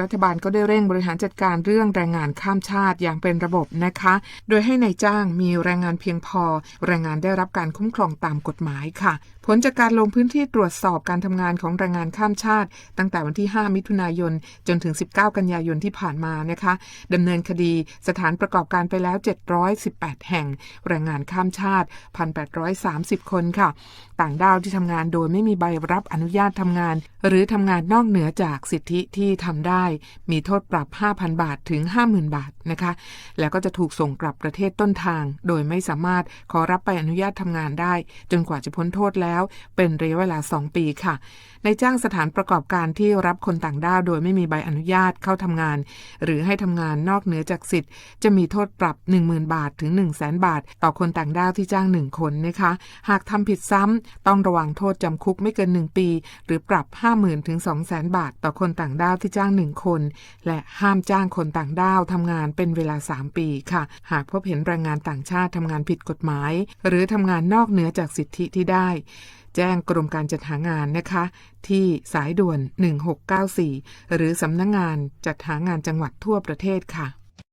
รัฐบาลก็ได้เร่งบริหารจัดการเรื่องแรงงานข้ามชาติอย่างเป็นระบบนะคะ โดยให้ในายจ้างมีแรงงานเพียงพอ แรงงานได้รับการคุ้มครองตามกฎหมายค่ะ ผลจากการลงพื้นที่ตรวจสอบการทำงานของแรงงานข้ามชาติ ตั้งแต่วันที่ 5 มิถุนายน จนถึง 19 กันยายนที่ผ่านมานะคะดำเนินคดีสถานประกอบการไปแล้ว 718 แห่ง แรงงานข้ามชาติ 1,830 คนค่ะ ต่างด้าวที่ทำงานโดยไม่มีใบรับอนุญาตทำงานหรือทำงานนอกเหนือจากสิทธิที่ทำได้ มีโทษปรับ 5,000 บาทถึง 50,000 บาทนะคะ แล้วก็จะถูกส่งกลับประเทศต้นทาง โดยไม่สามารถขอรับใบอนุญาตทำงานได้ จนกว่าจะพ้นโทษแล้ว เป็นระยะเวลา 2 ปีค่ะ ในจ้างสถานประกอบการที่รับคนต่างด้าวโดยไม่มีใบอนุญาตเข้าทำงาน หรือให้ทำงานนอกเหนือจากสิทธิ์ จะมีโทษปรับ 10,000 บาทถึง 1 0 0 0 0 0 บาท ต่อคนต่างด้าวที่จ้าง 1 คนนะคะ หากทำผิดซ้ำต้องระวังโทษจำคุกไม่เกิน 1 ปี หรือปรับ50,000ถึง200,000 บาท ต่อคนต่างด้าวที่จ้าง 1 คน และห้ามจ้างคนต่างด้าวทำงานเป็นเวลา 3 ปีค่ะ หากพบเห็นแรงงานต่างชาติทำงานผิดกฎหมาย หรือทำงานนอกเหนือจากสิทธิที่ได้ แจ้งกรมการจัดหางานนะคะ ที่สายด่วน 1694 หรือสำนักงงานจัดหางานจังหวัดทั่วประเทศค่ะ